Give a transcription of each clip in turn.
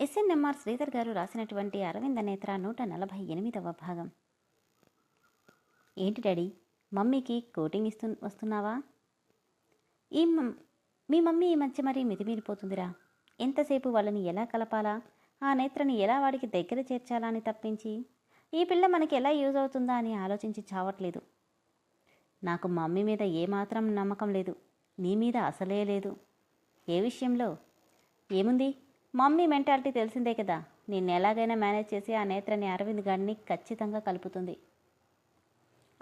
SNMR Sridhar గారు రాసినటువంటి అరవింద నేత్ర నూట నలభై ఎనిమిదవ భాగం. ఏంటి డాడీ? మమ్మీకి కోటింగ్ ఇస్తు వస్తున్నావా? ఈ మమ్- మీ మమ్మీ ఈ మధ్య మరీ మితిమీరిపోతుందిరా. ఎంతసేపు వాళ్ళని ఎలా కలపాలా? ఆ నేత్రని ఎలా వాడికి దగ్గర చేర్చాలా అని తప్పించి? ఈ పిల్ల మనకి ఎలా యూజ్ అవుతుందా అని ఆలోచించి చావట్లేదు. నాకు మమ్మీ మీద ఏమాత్రం నమ్మకం లేదు. నీ మీద అసలే లేదు. ఏ విషయంలో? ఏముంది? మమ్మీ మెంటాలిటీ తెలిసిందే కదా. నిన్ను ఎలాగైనా మేనేజ్ చేసి ఆ నేత్రని అరవింద్ గారిని ఖచ్చితంగా కలుపుతుంది.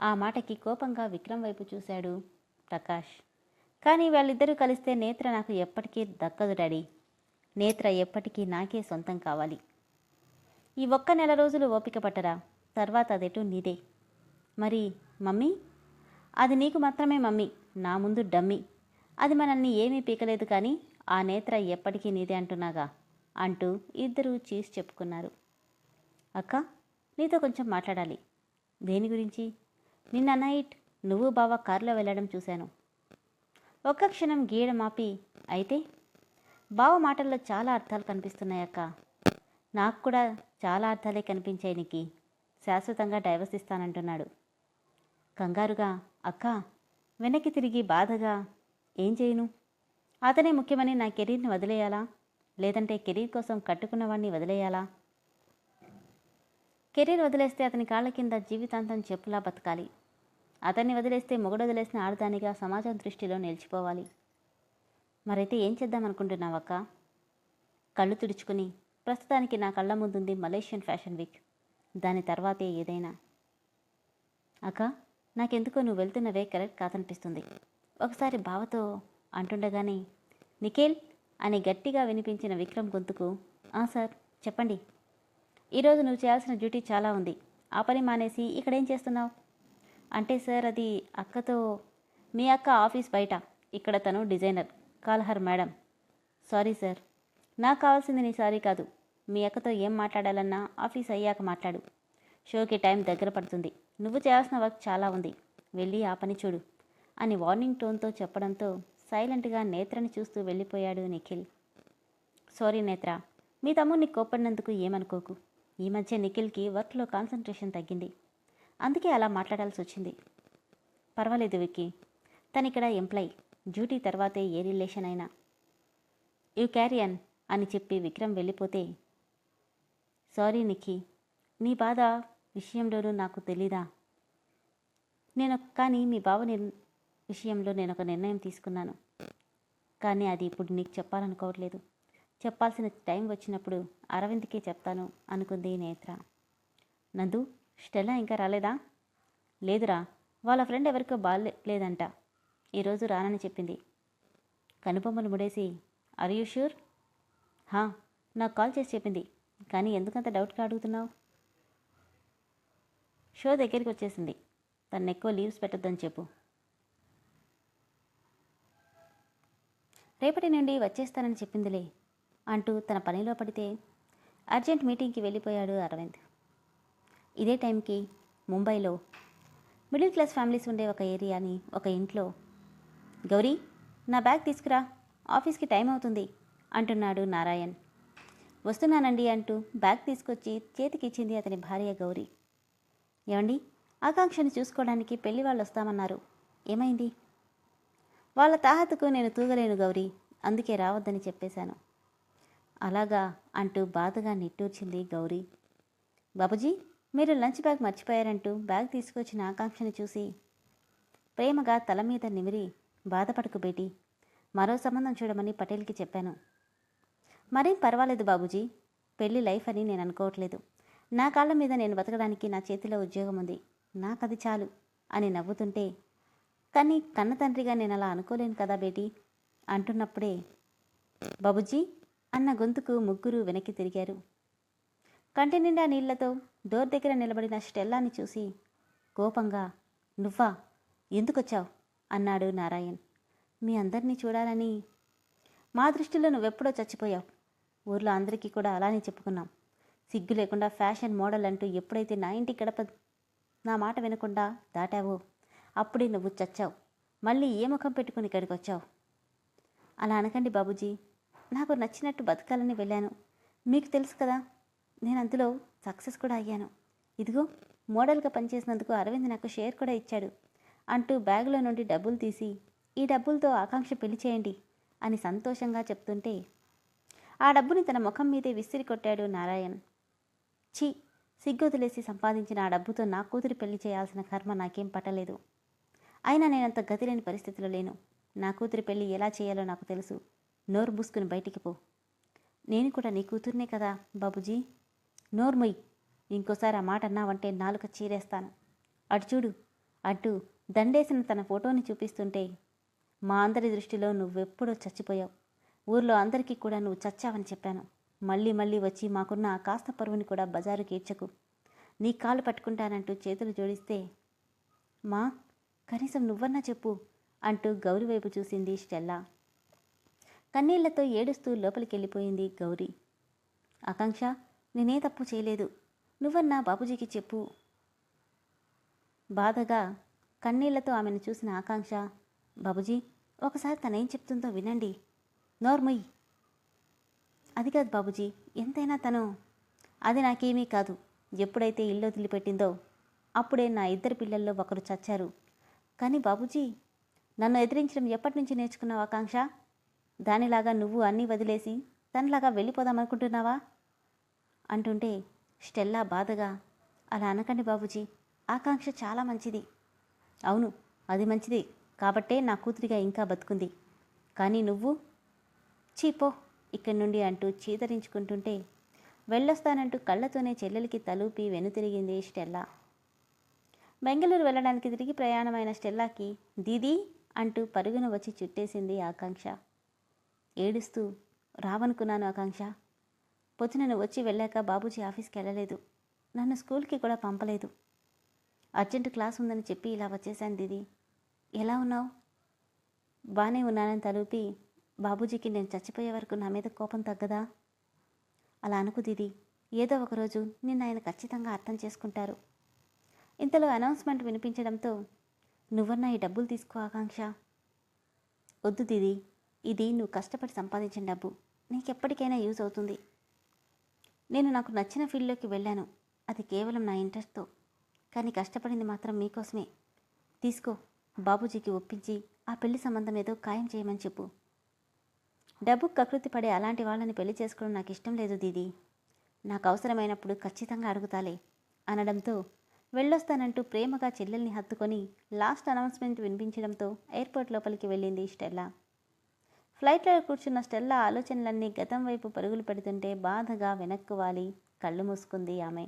ఆ మాటకి కోపంగా విక్రమ్ వైపు చూశాడు ప్రకాష్. కానీ వాళ్ళిద్దరూ కలిస్తే నేత్ర నాకు ఎప్పటికీ దక్కదు డాడీ. నేత్ర ఎప్పటికీ నాకే సొంతం కావాలి. ఈ ఒక్క నెల రోజులు ఓపిక పట్టరా? తర్వాత అదేటు నీదే. మరి మమ్మీ? అది నీకు మాత్రమే మమ్మీ. నా ముందు డమ్మీ. అది మనల్ని ఏమీ పీకలేదు కానీ ఆ నేత్ర ఎప్పటికీ నీదే అంటున్నాగా. అంటూ ఇద్దరూ చీజ్ చెప్పుకున్నారు. అక్క నీతో కొంచెం మాట్లాడాలి. దేని గురించి? నిన్న నైట్ నువ్వు బావ కారులో వెళ్ళడం చూశాను. ఒక్క క్షణం గీయడం ఆపి అయితే బావ మాటల్లో చాలా అర్థాలు కనిపిస్తున్నాయక్క నాకు కూడా చాలా అర్థాలే కనిపించాయి నీకు. శాశ్వతంగా డైవర్స్ ఇస్తానంటున్నాడు. కంగారుగా అక్క వెనక్కి తిరిగి బాధగా ఏం చేయను? అతనే ముఖ్యమని నా కెరీర్ని వదిలేయాలా? లేదంటే కెరీర్ కోసం కట్టుకున్నవాడిని వదిలేయాలా? కెరీర్ వదిలేస్తే అతని కాళ్ళ కింద జీవితాంతం చెప్పులా బతకాలి. అతన్ని వదిలేస్తే మొగుడు వదిలేసిన ఆడదానిగా సమాజం దృష్టిలో నిలిచిపోవాలి. మరైతే ఏం చేద్దామనుకుంటున్నావక్క కళ్ళు తుడుచుకుని ప్రస్తుతానికి నా కళ్ళ ముందుంది మలేషియన్ ఫ్యాషన్ వీక్. దాని తర్వాతే ఏదైనా. అక్క నాకెందుకో నువ్వు వెళ్తున్నవే కరెక్ట్ కాదనిపిస్తుంది. ఒకసారి బావతో అంటుండగానే నిఖిల్ అని గట్టిగా వినిపించిన విక్రమ్ గొంతుకు "ఆ సార్ చెప్పండి. ఈరోజు నువ్వు చేయాల్సిన డ్యూటీ చాలా ఉంది. ఆ పని మానేసి ఇక్కడేం చేస్తున్నావు? అంటే సార్ అది అక్కతో మీ అక్క ఆఫీస్ బయట. ఇక్కడ తను డిజైనర్ కాల్హర్ మేడం. Sorry sir. నాకు కావాల్సింది నీ సారీ కాదు. మీ అక్కతో ఏం మాట్లాడాలన్నా ఆఫీస్ అయ్యాక మాట్లాడు. షోకి టైం దగ్గర పడుతుంది. నువ్వు చేయాల్సిన వర్క్ చాలా ఉంది. వెళ్ళి ఆ పని చూడు అని వార్నింగ్ టోన్తో చెప్పడంతో సైలెంట్గా నేత్రని చూస్తూ వెళ్ళిపోయాడు నిఖిల్. సారీ నేత్ర మీ తమ్ముడిని కోపడినందుకు ఏమనుకోకు. ఈ మధ్య నిఖిల్కి వర్క్లో కాన్సన్ట్రేషన్ తగ్గింది. అందుకే అలా మాట్లాడాల్సి వచ్చింది. పర్వాలేదు విక్కీ తనిక్కడ ఎంప్లాయ్ డ్యూటీ తర్వాతే ఏ రిలేషన్ అయినా. యూ క్యారియన్ అని చెప్పి విక్రమ్ వెళ్ళిపోతే సారీ నిఖి నీ బాధ విషయంలోనూ నాకు తెలీదా? నేను కానీ మీ బావ విషయంలో నేను ఒక నిర్ణయం తీసుకున్నాను. కానీ అది ఇప్పుడు నీకు చెప్పాలనుకోవట్లేదు. చెప్పాల్సిన టైం వచ్చినప్పుడు అరవింద్కే చెప్తాను అనుకుంది నేత్ర. నందు స్టెల్లా ఇంకా రాలేదా? లేదురా వాళ్ళ ఫ్రెండ్ ఎవరికో బాలే లేదంట ఈరోజు రానని చెప్పింది. కనుబొమ్మలు ముడేసి ఆర్ యూ షూర్ హా నాకు కాల్ చేసి చెప్పింది. కానీ ఎందుకంత డౌట్గా అడుగుతున్నావు? షో దగ్గరికి వచ్చేసింది. తను ఎక్కువ లీవ్స్ పెట్టొద్దని చెప్పు. రేపటి నుండి వచ్చేస్తానని చెప్పిందిలే అంటూ తన పనిలో పడితే అర్జెంట్ మీటింగ్కి వెళ్ళిపోయాడు అరవింద్. ఇదే టైంకి ముంబైలో మిడిల్ క్లాస్ ఫ్యామిలీస్ ఉండే ఒక ఏరియాని ఒక ఇంట్లో గౌరీ నా బ్యాగ్ తీసుకురా ఆఫీస్కి టైం అవుతుంది అంటున్నాడు నారాయణ్. వస్తున్నానండి అంటూ బ్యాగ్ తీసుకొచ్చి చేతికిచ్చింది అతని భార్య గౌరీ. ఏమండి ఆకాంక్షని చూసుకోవడానికి పెళ్ళి వాళ్ళు వస్తామన్నారు ఏమైంది? వాళ్ళ తాహతకు నేను తూగలేను గౌరీ అందుకే రావద్దని చెప్పేశాను. అలాగా అంటూ బాధగా నిట్టూర్చింది గౌరీ. బాబుజీ మీరు లంచ్ బ్యాగ్ మర్చిపోయారంటూ బ్యాగ్ తీసుకొచ్చిన ఆకాంక్షని చూసి ప్రేమగా తల మీద నిమిరి బాధపడకు బేటి. మరో సంబంధం చూడమని పటేల్కి చెప్పాను. మరేం పర్వాలేదు బాబుజీ పెళ్ళి లైఫ్ అని నేను అనుకోవట్లేదు. నా కాళ్ళ మీద నేను బతకడానికి నా చేతిలో ఉద్యోగం ఉంది నాకది చాలు అని నవ్వుతుంటే కానీ కన్న తండ్రిగా నేను అలా అనుకోలేను కదా బేటీ? అంటున్నప్పుడే బాబుజీ అన్న గొంతుకు ముగ్గురు వెనక్కి తిరిగారు. కంటి నిండా నీళ్ళతో డోర్ దగ్గర నిలబడిన స్టెల్లాని చూసి కోపంగా నువ్వా? ఎందుకొచ్చావు? అన్నాడు నారాయణ్. మీ అందరినీ చూడాలని మా దృష్టిలో నువ్వెప్పుడో చచ్చిపోయావు. ఊర్లో అందరికీ కూడా అలానే చెప్పుకున్నాం. సిగ్గు లేకుండా ఫ్యాషన్ మోడల్ అంటూ ఎప్పుడైతే నా ఇంటి గడప నా మాట వినకుండా దాటావో అప్పుడే నువ్వు చచ్చావు. మళ్ళీ ఏ ముఖం పెట్టుకుని ఇక్కడికి వచ్చావు? అలా అనకండి బాబుజీ. నాకు నచ్చినట్టు బతకాలని వెళ్ళాను. మీకు తెలుసు కదా నేను అందులో సక్సెస్ కూడా అయ్యాను. ఇదిగో మోడల్గా పనిచేసినందుకు అరవింద్ నాకు షేర్ కూడా ఇచ్చాడు. అంటూ బ్యాగులో నుండి డబ్బులు తీసి ఈ డబ్బులతో ఆకాంక్ష పెళ్ళి చేయండి అని సంతోషంగా చెప్తుంటే ఆ డబ్బుని తన ముఖం మీదే విసిరి కొట్టాడు నారాయణ్. ఛీ సిగ్గొదిలేసి సంపాదించిన ఆ డబ్బుతో నా కూతురి పెళ్ళి చేయాల్సిన కర్మ నాకేం పట్టలేదు. అయినా నేనంత గతి లేని పరిస్థితిలో లేను. నా కూతురి పెళ్ళి ఎలా చేయాలో నాకు తెలుసు. నోరు మూసుకుని బయటికి పో. నేను కూడా నీ కూతుర్నే కదా బాబుజీ. నోర్మొయ్ ఇంకోసారి ఆ మాట అన్నావంటే నాలుక చీరేస్తాను. అటు చూడు అటు దండేసిన తన ఫోటోని చూపిస్తుంటే మా అందరి దృష్టిలో నువ్వెప్పుడో చచ్చిపోయావు. ఊర్లో అందరికీ కూడా నువ్వు చచ్చావని చెప్పాను. మళ్ళీ మళ్ళీ వచ్చి మాకున్న ఆ కాస్త పరువుని కూడా బజారుకి ఈడ్చకు నీ కాలు పట్టుకుంటానంటూ చేతులు జోడిస్తే మా కనీసం నువ్వన్నా చెప్పు అంటూ గౌరి వైపు చూసింది స్టెల్లా. కన్నీళ్ళతో ఏడుస్తూ లోపలికి వెళ్ళిపోయింది గౌరీ. ఆకాంక్ష నేనే తప్పు చేయలేదు. నువ్వన్నా బాబుజీకి చెప్పు. బాధగా కన్నీళ్ళతో ఆమెను చూసిన ఆకాంక్ష బాబుజీ ఒకసారి తనేం చెప్తుందో వినండి. నోర్మయ్ అది కాదు బాబుజీ ఎంతైనా తను. అది నాకేమీ కాదు. ఎప్పుడైతే ఇల్లు వదిలిపెట్టిందో అప్పుడే నా ఇద్దరు పిల్లల్లో ఒకరు చచ్చారు. కానీ బాబుజీ నన్ను ఎదిరించడం ఎప్పటి నుంచి నేర్చుకున్నావు ఆకాంక్ష? దానిలాగా నువ్వు అన్నీ వదిలేసి తనలాగా వెళ్ళిపోదామనుకుంటున్నావా? అంటుంటే స్టెల్లా బాధగా అలా అనకండి బాబుజీ ఆకాంక్ష చాలా మంచిది. అవును అది మంచిది కాబట్టే నా కూతురిగా ఇంకా బతుకుంది. కానీ నువ్వు? చీపో ఇక్కడి నుండి అంటూ చీదరించుకుంటుంటే వెళ్ళొస్తానంటూ కళ్ళతోనే చెల్లెలికి తలూపి వెనుతిరిగింది స్టెల్లా. బెంగళూరు వెళ్ళడానికి తిరిగి ప్రయాణమైన స్టెల్లాకి దీదీ అంటూ పరుగున వచ్చి చుట్టేసింది ఆకాంక్ష. ఏడుస్తూ రావనుకున్నాను ఆకాంక్ష. పొద్దున వచ్చి వెళ్ళాక బాబూజీ ఆఫీస్కి వెళ్ళలేదు. నన్ను స్కూల్కి కూడా పంపలేదు. అర్జెంటు క్లాస్ ఉందని చెప్పి ఇలా వచ్చేసాను దీది. ఎలా ఉన్నావు? బాగానే ఉన్నానని తలూపి బాబూజీకి నేను చచ్చిపోయే వరకు నా మీద కోపం తగ్గదా అలా అనుకు దీది. ఏదో ఒకరోజు నిన్ను ఆయన ఖచ్చితంగా అర్థం చేసుకుంటారు. ఇంతలో అనౌన్స్మెంట్ వినిపించడంతో నువ్వన్నా ఈ డబ్బులు తీసుకో ఆకాంక్ష. వద్దు దీదీ ఇది నువ్వు కష్టపడి సంపాదించిన డబ్బు. నీకెప్పటికైనా యూజ్ అవుతుంది. నేను నాకు నచ్చిన ఫీల్డ్లోకి వెళ్ళాను. అది కేవలం నా ఇంట్రెస్ట్తో. కానీ కష్టపడింది మాత్రం మీకోసమే. తీసుకో బాబూజీకి ఒప్పించి ఆ పెళ్ళి సంబంధం ఏదో ఖాయం చేయమని చెప్పు. డబ్బు కకృతి పడే అలాంటి వాళ్ళని పెళ్ళి చేసుకోవడం నాకు ఇష్టం లేదు దీది. నాకు అవసరమైనప్పుడు ఖచ్చితంగా అడుగుతాలే అనడంతో వెళ్ళొస్తానంటూ ప్రేమగా చెల్లెల్ని హత్తుకొని లాస్ట్ అనౌన్స్మెంట్ వినిపించడంతో ఎయిర్పోర్ట్ లోపలికి వెళ్ళింది స్టెల్లా. ఫ్లైట్లో కూర్చున్న స్టెల్లా ఆలోచనలన్నీ గతం వైపు పరుగులు పెడుతుంటే బాధగా వెనక్కు వాలి కళ్ళు మూసుకుంది ఆమె.